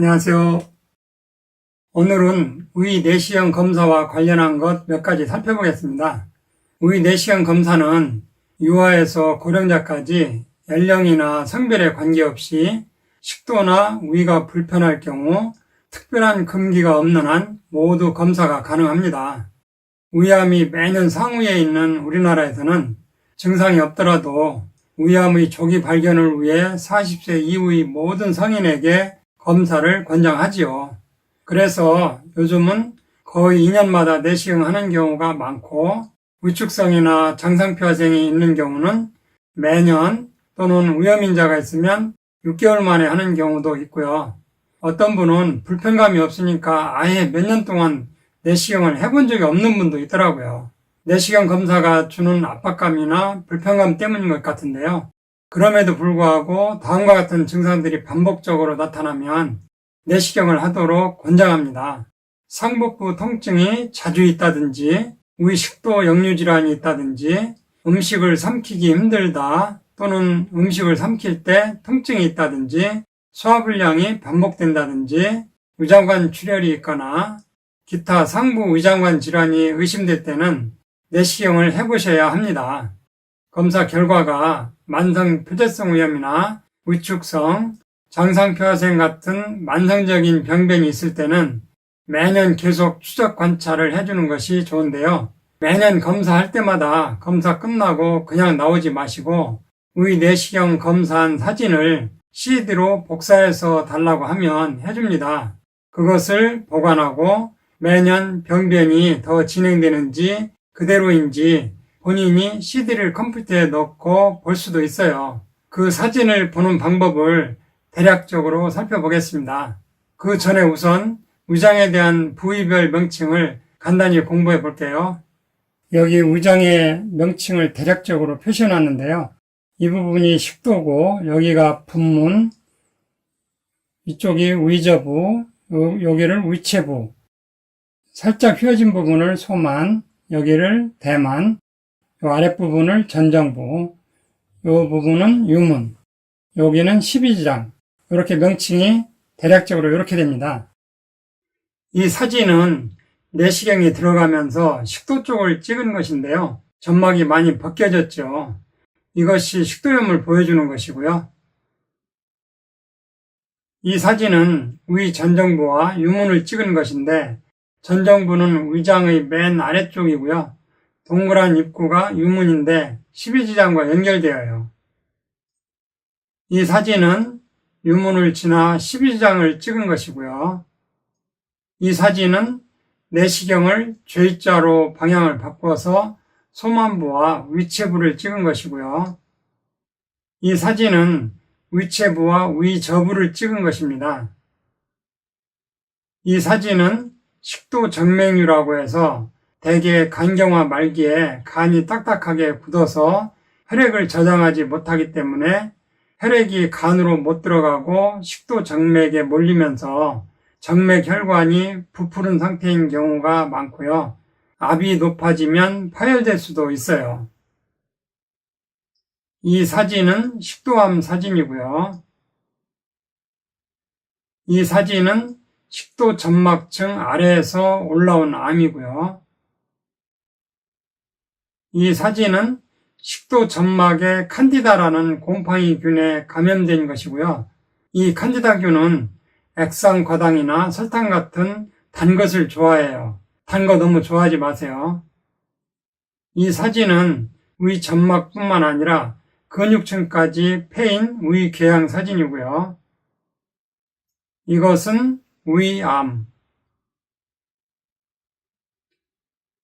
안녕하세요. 오늘은 의 내시경 검사와 관련한 것 몇 가지 살펴보겠습니다. 의 내시경 검사는 유아에서 고령자까지 연령이나 성별에 관계없이 식도나 위가 불편할 경우 특별한 금기가 없는 한 모두 검사가 가능합니다. 위암이 매년 상위에 있는 우리나라에서는 증상이 없더라도 위암의 조기 발견을 위해 40세 이후의 모든 성인에게 검사를 권장하지요. 그래서 요즘은 거의 2년마다 내시경 하는 경우가 많고 위축성이나 장상표화생이 있는 경우는 매년 또는 위험인자가 있으면 6개월 만에 하는 경우도 있고요. 어떤 분은 불편감이 없으니까 아예 몇 년 동안 내시경을 해본 적이 없는 분도 있더라고요. 내시경 검사가 주는 압박감이나 불편감 때문인 것 같은데요. 그럼에도 불구하고 다음과 같은 증상들이 반복적으로 나타나면 내시경을 하도록 권장합니다. 상복부 통증이 자주 있다든지 위 식도 역류 질환이 있다든지 음식을 삼키기 힘들다 또는 음식을 삼킬 때 통증이 있다든지 소화불량이 반복된다든지 위장관 출혈이 있거나 기타 상부 위장관 질환이 의심될 때는 내시경을 해보셔야 합니다. 검사 결과가 만성 표재성 위염이나 위축성, 장상표화생 같은 만성적인 병변이 있을 때는 매년 계속 추적 관찰을 해주는 것이 좋은데요. 매년 검사할 때마다 검사 끝나고 그냥 나오지 마시고 의 내시경 검사한 사진을 CD로 복사해서 달라고 하면 해줍니다. 그것을 보관하고 매년 병변이 더 진행되는지 그대로인지 본인이 CD를 컴퓨터에 넣고 볼 수도 있어요. 그 사진을 보는 방법을 대략적으로 살펴보겠습니다. 그 전에 우선 위장에 대한 부위별 명칭을 간단히 공부해 볼게요. 여기 위장의 명칭을 대략적으로 표시해 놨는데요. 이 부분이 식도고 여기가 분문, 이쪽이 위저부, 요- 여기를 위체부, 살짝 휘어진 부분을 소만, 여기를 대만, 요 아랫부분을 전정부, 요 부분은 유문, 여기는 12지장, 이렇게 명칭이 대략적으로 이렇게 됩니다. 이 사진은 내시경이 들어가면서 식도 쪽을 찍은 것인데요. 점막이 많이 벗겨졌죠. 이것이 식도염을 보여주는 것이고요. 이 사진은 위 전정부와 유문을 찍은 것인데 전정부는 위장의 맨 아래쪽이고요. 동그란 입구가 유문인데 12지장과 연결되어요. 이 사진은 유문을 지나 12지장을 찍은 것이고요. 이 사진은 내시경을 J자로 방향을 바꿔서 소만부와 위체부를 찍은 것이고요. 이 사진은 위체부와 위저부를 찍은 것입니다. 이 사진은 식도 정맥류라고 해서 대개 간경화 말기에 간이 딱딱하게 굳어서 혈액을 저장하지 못하기 때문에 혈액이 간으로 못 들어가고 식도 정맥에 몰리면서 정맥 혈관이 부푸른 상태인 경우가 많고요. 압이 높아지면 파열될 수도 있어요. 이 사진은 식도암 사진이고요. 이 사진은 식도 점막층 아래에서 올라온 암이고요. 이 사진은 식도 점막에 칸디다라는 곰팡이균에 감염된 것이고요. 이 칸디다균은 액상 과당이나 설탕 같은 단 것을 좋아해요. 단 거 너무 좋아하지 마세요. 이 사진은 위 점막뿐만 아니라 근육층까지 패인 위 궤양 사진이고요. 이것은 위암.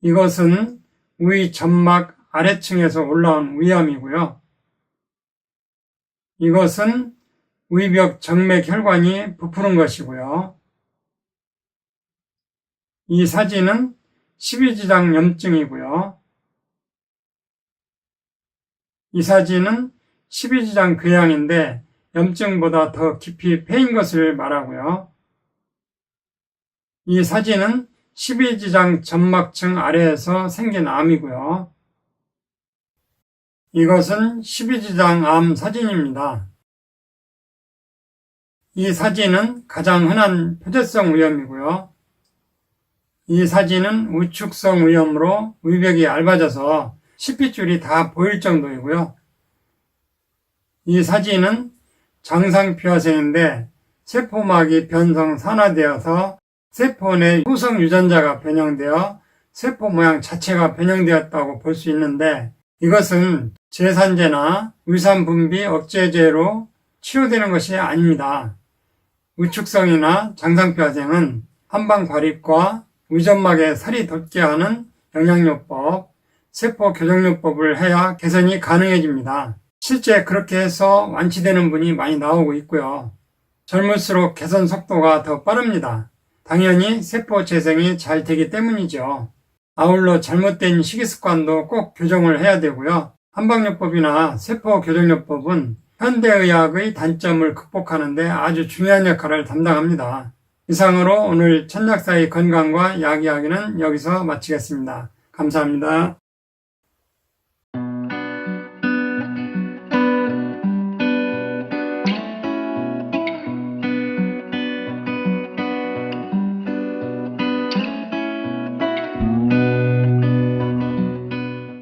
이것은 위 점막 아래층에서 올라온 위암이고요. 이것은 위벽 정맥 혈관이 부푸른 것이고요. 이 사진은 12지장 염증이고요. 이 사진은 12지장 궤양인데 염증보다 더 깊이 패인 것을 말하고요. 이 사진은 12지장 점막층 아래에서 생긴 암이고요. 이것은 12지장 암 사진입니다. 이 사진은 가장 흔한 표재성 위험이고요. 이 사진은 우축성 위험으로 위벽이 얇아져서 CP줄이 다 보일 정도이고요. 이 사진은 장상피화생인데 세포막이 변성 산화되어서 세포 내 후성 유전자가 변형되어 세포 모양 자체가 변형되었다고 볼 수 있는데 이것은 제산제나 위산 분비 억제제로 치료되는 것이 아닙니다. 우축성이나 장상피화생은 한방 과립과 위점막에 살이 돋게 하는 영양요법, 세포 교정요법을 해야 개선이 가능해집니다. 실제 그렇게 해서 완치되는 분이 많이 나오고 있고요. 젊을수록 개선 속도가 더 빠릅니다. 당연히 세포 재생이 잘 되기 때문이죠. 아울러 잘못된 식이습관도 꼭 교정을 해야 되고요. 한방요법이나 세포 교정요법은 현대의학의 단점을 극복하는데 아주 중요한 역할을 담당합니다. 이상으로 오늘 천약사의 건강과 약 이야기는 여기서 마치겠습니다. 감사합니다.